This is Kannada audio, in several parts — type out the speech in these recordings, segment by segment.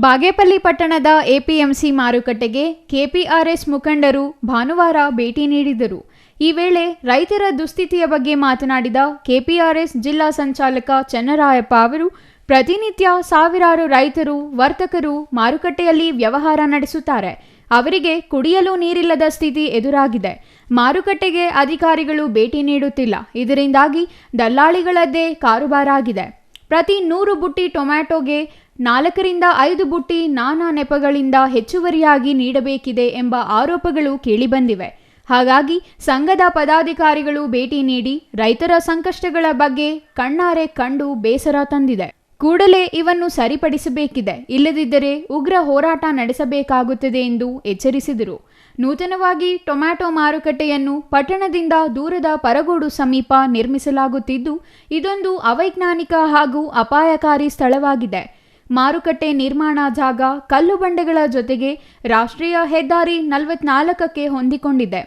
ಬಾಗೇಪಲ್ಲಿ ಪಟ್ಟಣದ ಎಪಿಎಂಸಿ ಮಾರುಕಟ್ಟೆಗೆ ಕೆಪಿಆರ್ಎಸ್ ಮುಖಂಡರು ಭಾನುವಾರ ಭೇಟಿ ನೀಡಿದರು. ಈ ವೇಳೆ ರೈತರ ದುಸ್ಥಿತಿಯ ಬಗ್ಗೆ ಮಾತನಾಡಿದ ಕೆಪಿಆರ್ಎಸ್ ಜಿಲ್ಲಾ ಸಂಚಾಲಕ ಚನ್ನರಾಯಪ್ಪ ಅವರು, ಪ್ರತಿನಿತ್ಯ ಸಾವಿರಾರು ರೈತರು, ವರ್ತಕರು ಮಾರುಕಟ್ಟೆಯಲ್ಲಿ ವ್ಯವಹಾರ ನಡೆಸುತ್ತಾರೆ. ಅವರಿಗೆ ಕುಡಿಯಲು ನೀರಿಲ್ಲದ ಸ್ಥಿತಿ ಎದುರಾಗಿದೆ. ಮಾರುಕಟ್ಟೆಗೆ ಅಧಿಕಾರಿಗಳು ಭೇಟಿ ನೀಡುತ್ತಿಲ್ಲ. ಇದರಿಂದಾಗಿ ದಲ್ಲಾಳಿಗಳದ್ದೇ ಕಾರುಬಾರಾಗಿದೆ. ಪ್ರತಿ ನೂರು ಬುಟ್ಟಿ ಟೊಮ್ಯಾಟೊಗೆ ನಾಲ್ಕರಿಂದ ಐದು ಬುಟ್ಟಿ ನಾನಾ ನೆಪಗಳಿಂದ ಹೆಚ್ಚುವರಿಯಾಗಿ ನೀಡಬೇಕಿದೆ ಎಂಬ ಆರೋಪಗಳು ಕೇಳಿಬಂದಿವೆ. ಹಾಗಾಗಿ ಸಂಘದ ಪದಾಧಿಕಾರಿಗಳು ಭೇಟಿ ನೀಡಿ ರೈತರ ಸಂಕಷ್ಟಗಳ ಬಗ್ಗೆ ಕಣ್ಣಾರೆ ಕಂಡು ಬೇಸರ ತಂದಿದೆ. ಕೂಡಲೇ ಇವನ್ನು ಸರಿಪಡಿಸಬೇಕಿದೆ. ಇಲ್ಲದಿದ್ದರೆ ಉಗ್ರ ಹೋರಾಟ ನಡೆಸಬೇಕಾಗುತ್ತದೆ ಎಂದು ಎಚ್ಚರಿಸಿದರು. ನೂತನವಾಗಿ ಟೊಮ್ಯಾಟೊ ಮಾರುಕಟ್ಟೆಯನ್ನು ಪಟ್ಟಣದಿಂದ ದೂರದ ಪರಗೋಡು ಸಮೀಪ ನಿರ್ಮಿಸಲಾಗುತ್ತಿದ್ದು, ಇದೊಂದು ಅವೈಜ್ಞಾನಿಕ ಹಾಗೂ ಅಪಾಯಕಾರಿ ಸ್ಥಳವಾಗಿದೆ. ಮಾರುಕಟ್ಟೆ ನಿರ್ಮಾಣ ಜಾಗ, ಕಲ್ಲು ಬಂಡೆಗಳ ಜೊತೆಗೆ ರಾಷ್ಟ್ರೀಯ ಹೆದ್ದಾರಿ ನಲವತ್ನಾಲ್ಕಕ್ಕೆ ಹೊಂದಿಕೊಂಡಿದೆ.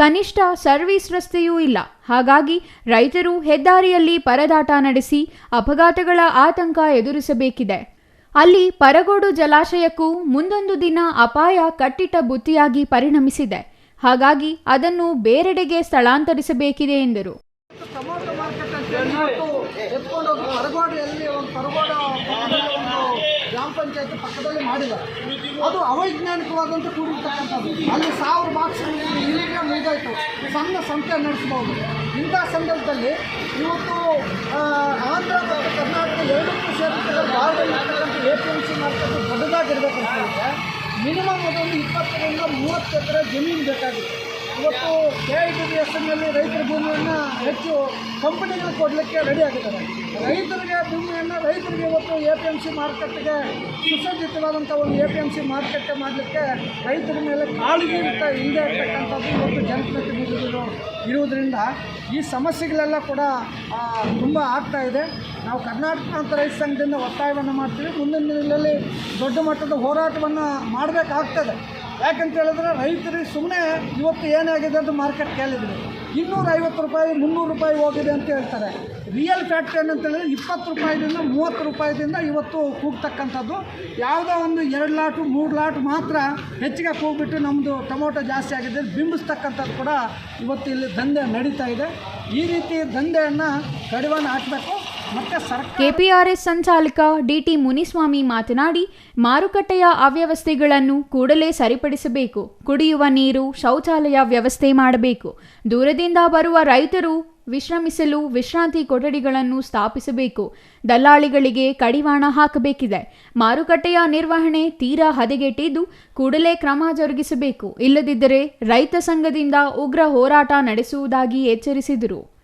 ಕನಿಷ್ಠ ಸರ್ವಿಸ್ ರಸ್ತೆಯೂ ಇಲ್ಲ. ಹಾಗಾಗಿ ರೈತರು ಹೆದ್ದಾರಿಯಲ್ಲಿ ಪರದಾಟ ನಡೆಸಿ ಅಪಘಾತಗಳ ಆತಂಕ ಎದುರಿಸಬೇಕಿದೆ. ಅಲ್ಲಿ ಪರಗೋಡು ಜಲಾಶಯಕ್ಕೂ ಮುಂದೊಂದು ದಿನ ಅಪಾಯ ಕಟ್ಟಿಟ್ಟ ಬುತ್ತಿಯಾಗಿ ಪರಿಣಮಿಸಿದೆ. ಹಾಗಾಗಿ ಅದನ್ನು ಬೇರೆಡೆಗೆ ಸ್ಥಳಾಂತರಿಸಬೇಕಿದೆ ಎಂದರು. ಎತ್ಕೊಂಡು ಹೋಗಿ ಪರಗೋಡಿಯಲ್ಲಿ ಒಂದು ಪಕ್ಕದಲ್ಲಿ ಒಂದು ಗ್ರಾಮ ಪಂಚಾಯತ್ ಪಕ್ಕದಲ್ಲಿ ಮಾಡಿದ್ದಾರೆ. ಅದು ಅವೈಜ್ಞಾನಿಕವಾದಂಥ ಕೂಡಿರ್ತಕ್ಕಂಥದ್ದು. ಅಲ್ಲಿ ಸಾವಿರ ಮಾರ್ಕ್ಸ್ ಇಲ್ಲಿಗೆ ಮುಗಿದಾಯಿತು. ಸಣ್ಣ ಸಂತೆ ನಡೆಸ್ಬೋದು ಇಂಥ ಸಂದರ್ಭದಲ್ಲಿ ಇವತ್ತು ಆಂಧ್ರ, ಕರ್ನಾಟಕ ಎರಡಕ್ಕೂ ಸೇರಿರ್ತಕ್ಕಂಥ ಭಾರತದಲ್ಲಿರ್ತಕ್ಕಂಥ A P M C market ದೊಡ್ಡದಾಗಿರ್ಬೇಕು ಅಂತ ಹೇಳಿದ್ರೆ, ಮಿನಿಮಮ್ ಅದೊಂದು ಇಪ್ಪತ್ತರಿಂದ ಮೂವತ್ತು ಎಕರೆ ಜಮೀನು ಬೇಕಾಗುತ್ತೆ. ಇವತ್ತು K I T B S ಎಸ್ನಲ್ಲಿ ರೈತರ ಭೂಮಿಯನ್ನು ಹೆಚ್ಚು ಕಂಪನಿಗಳು ಕೊಡಲಿಕ್ಕೆ ರೆಡಿ ಆಗಿದ್ದಾರೆ. ರೈತರಿಗೆ ಭೂಮಿಯನ್ನು, ರೈತರಿಗೆ ಇವತ್ತು ಎ ಪಿ ಎಂ ಸಿ ಮಾರುಕಟ್ಟೆಗೆ ಸುಸಜ್ಜಿತವಾದಂಥ ಒಂದು ಎ ಪಿ ಎಂ ಸಿ ಮಾರುಕಟ್ಟೆ ಮಾಡಲಿಕ್ಕೆ ರೈತರ ಮೇಲೆ ಕಾಳಜಿ ಅಂತ ಹಿಂದೆ ಇರ್ತಕ್ಕಂಥದ್ದು ಇವತ್ತು ಜನಪ್ರತಿನಿಧಿಗಳು ಇರುವುದರಿಂದ ಈ ಸಮಸ್ಯೆಗಳೆಲ್ಲ ಕೂಡ ತುಂಬ ಆಗ್ತಾ ಇದೆ. ನಾವು ಕರ್ನಾಟಕ ಅಂತ ರೈತ ಸಂಘದಿಂದ ಒತ್ತಾಯವನ್ನು ಮಾಡ್ತೀವಿ. ಮುಂದಿನ ದಿನಗಳಲ್ಲಿ ದೊಡ್ಡ ಮಟ್ಟದ ಹೋರಾಟವನ್ನು ಮಾಡಬೇಕಾಗ್ತದೆ. ಯಾಕಂತ ಹೇಳಿದ್ರೆ ರೈತರಿಗೆ ಸುಮ್ಮನೆ ಇವತ್ತು ಏನಾಗಿದೆ ಅಂತ ಮಾರ್ಕೆಟ್ ಕೇಳಿದ್ರು ಇನ್ನೂರೈವತ್ತು ರೂಪಾಯಿ, ಮುನ್ನೂರು ರೂಪಾಯಿ ಹೋಗಿದೆ ಅಂತ ಹೇಳ್ತಾರೆ. ರಿಯಲ್ ಫ್ಯಾಕ್ಟ್ ಏನಂತ ಹೇಳಿದ್ರೆ ಇಪ್ಪತ್ತು ರೂಪಾಯಿದಿಂದ ಮೂವತ್ತು ರೂಪಾಯಿದಿಂದ ಇವತ್ತು ಕೂಗ್ತಕ್ಕಂಥದ್ದು. ಯಾವುದೋ ಒಂದು ಎರಡು ಲಾಟು, ಮೂರು ಲಾಟು ಮಾತ್ರ ಹೆಚ್ಚಿಗೆ ಕೂಗ್ಬಿಟ್ಟು ನಮ್ಮದು ಟೊಮೊಟೊ ಜಾಸ್ತಿ ಆಗಿದೆ ಬಿಂಬಿಸ್ತಕ್ಕಂಥದ್ದು ಕೂಡ ಇವತ್ತು ಇಲ್ಲಿ ದಂಧೆ ನಡೀತಾ ಇದೆ. ಈ ರೀತಿ ದಂಧೆಯನ್ನು ಕಡಿವಾಣ ಹಾಕಬೇಕು. ಕೆಪಿಆರ್ಎಸ್ ಸಂಚಾಲಕ ಡಿಟಿ ಮುನಿಸ್ವಾಮಿ ಮಾತನಾಡಿ, ಮಾರುಕಟ್ಟೆಯ ಅವ್ಯವಸ್ಥೆಗಳನ್ನು ಕೂಡಲೇ ಸರಿಪಡಿಸಬೇಕು, ಕುಡಿಯುವ ನೀರು, ಶೌಚಾಲಯ ವ್ಯವಸ್ಥೆ ಮಾಡಬೇಕು, ದೂರದಿಂದ ಬರುವ ರೈತರು ವಿಶ್ರಮಿಸಲು ವಿಶ್ರಾಂತಿ ಕೊಠಡಿಗಳನ್ನು ಸ್ಥಾಪಿಸಬೇಕು, ದಲ್ಲಾಳಿಗಳಿಗೆ ಕಡಿವಾಣ ಹಾಕಬೇಕಿದೆ, ಮಾರುಕಟ್ಟೆಯ ನಿರ್ವಹಣೆ ತೀರಾ ಹದಗೆಟ್ಟಿದ್ದು ಕೂಡಲೇ ಕ್ರಮ ಜರುಗಿಸಬೇಕು, ಇಲ್ಲದಿದ್ದರೆ ರೈತ ಸಂಘದಿಂದ ಉಗ್ರ ಹೋರಾಟ ನಡೆಸುವುದಾಗಿ ಎಚ್ಚರಿಸಿದರು.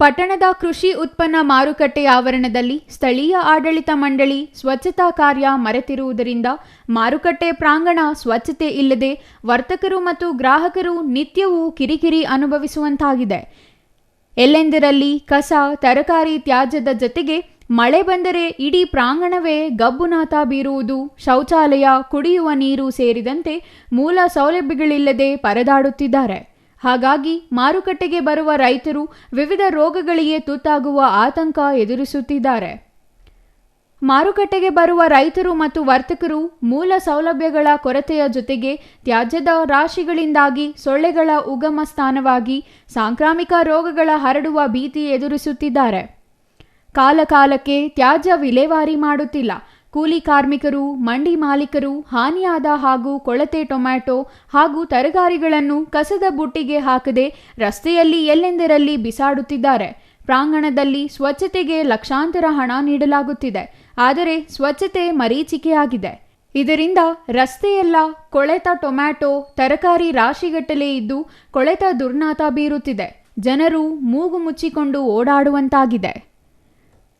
ಪಟ್ಟಣದ ಕೃಷಿ ಉತ್ಪನ್ನ ಮಾರುಕಟ್ಟೆ ಆವರಣದಲ್ಲಿ ಸ್ಥಳೀಯ ಆಡಳಿತ ಮಂಡಳಿ ಸ್ವಚ್ಛತಾ ಕಾರ್ಯ ಮರೆತಿರುವುದರಿಂದ ಮಾರುಕಟ್ಟೆ ಪ್ರಾಂಗಣ ಸ್ವಚ್ಛತೆ ಇಲ್ಲದೆ ವರ್ತಕರು ಮತ್ತು ಗ್ರಾಹಕರು ನಿತ್ಯವೂ ಕಿರಿಕಿರಿ ಅನುಭವಿಸುವಂತಾಗಿದೆ. ಎಲ್ಲೆಂದರಲ್ಲಿ ಕಸ, ತರಕಾರಿ ತ್ಯಾಜ್ಯದ ಜೊತೆಗೆ ಮಳೆ ಬಂದರೆ ಇಡೀ ಪ್ರಾಂಗಣವೇ ಗಬ್ಬುನಾಥ ಬೀರುವುದು, ಶೌಚಾಲಯ ಕುಡಿಯುವ ನೀರು ಸೇರಿದಂತೆ ಮೂಲ ಸೌಲಭ್ಯಗಳಿಲ್ಲದೆ ಪರದಾಡುತ್ತಿದ್ದಾರೆ. ಹಾಗಾಗಿ ಮಾರುಕಟ್ಟೆಗೆ ಬರುವ ರೈತರು ವಿವಿಧ ರೋಗಗಳಿಗೆ ತುತ್ತಾಗುವ ಆತಂಕ ಎದುರಿಸುತ್ತಿದ್ದಾರೆ. ಮಾರುಕಟ್ಟೆಗೆ ಬರುವ ರೈತರು ಮತ್ತು ವರ್ತಕರು ಮೂಲ ಸೌಲಭ್ಯಗಳ ಕೊರತೆಯ ಜೊತೆಗೆ ತ್ಯಾಜ್ಯದ ರಾಶಿಗಳಿಂದಾಗಿ ಸೊಳ್ಳೆಗಳ ಉಗಮ ಸ್ಥಾನವಾಗಿ ಸಾಂಕ್ರಾಮಿಕ ರೋಗಗಳ ಹರಡುವ ಭೀತಿ ಎದುರಿಸುತ್ತಿದ್ದಾರೆ. ಕಾಲಕಾಲಕ್ಕೆ ತ್ಯಾಜ್ಯ ವಿಲೇವಾರಿ ಮಾಡುತ್ತಿಲ್ಲ. ಕೂಲಿ ಕಾರ್ಮಿಕರು, ಮಂಡಿ ಮಾಲೀಕರು, ಹಾನಿಯಾದ ಹಾಗೂ ಕೊಳತೆ ಟೊಮ್ಯಾಟೊ ಹಾಗೂ ತರಕಾರಿಗಳನ್ನು ಕಸದ ಬುಟ್ಟಿಗೆ ಹಾಕದೆ ರಸ್ತೆಯಲ್ಲಿ ಎಲ್ಲೆಂದರಲ್ಲಿ ಬಿಸಾಡುತ್ತಿದ್ದಾರೆ. ಪ್ರಾಂಗಣದಲ್ಲಿ ಸ್ವಚ್ಛತೆಗೆ ಲಕ್ಷಾಂತರ ಹಣ ನೀಡಲಾಗುತ್ತಿದೆ. ಆದರೆ ಸ್ವಚ್ಛತೆ ಮರೀಚಿಕೆಯಾಗಿದೆ. ಇದರಿಂದ ರಸ್ತೆಯೆಲ್ಲ ಕೊಳೆತ ಟೊಮ್ಯಾಟೊ, ತರಕಾರಿ ರಾಶಿಗಟ್ಟಲೆ ಇದ್ದು ಕೊಳೆತ ದುರ್ನಾತ ಬೀರುತ್ತಿದೆ. ಜನರು ಮೂಗು ಮುಚ್ಚಿಕೊಂಡು ಓಡಾಡುವಂತಾಗಿದೆ.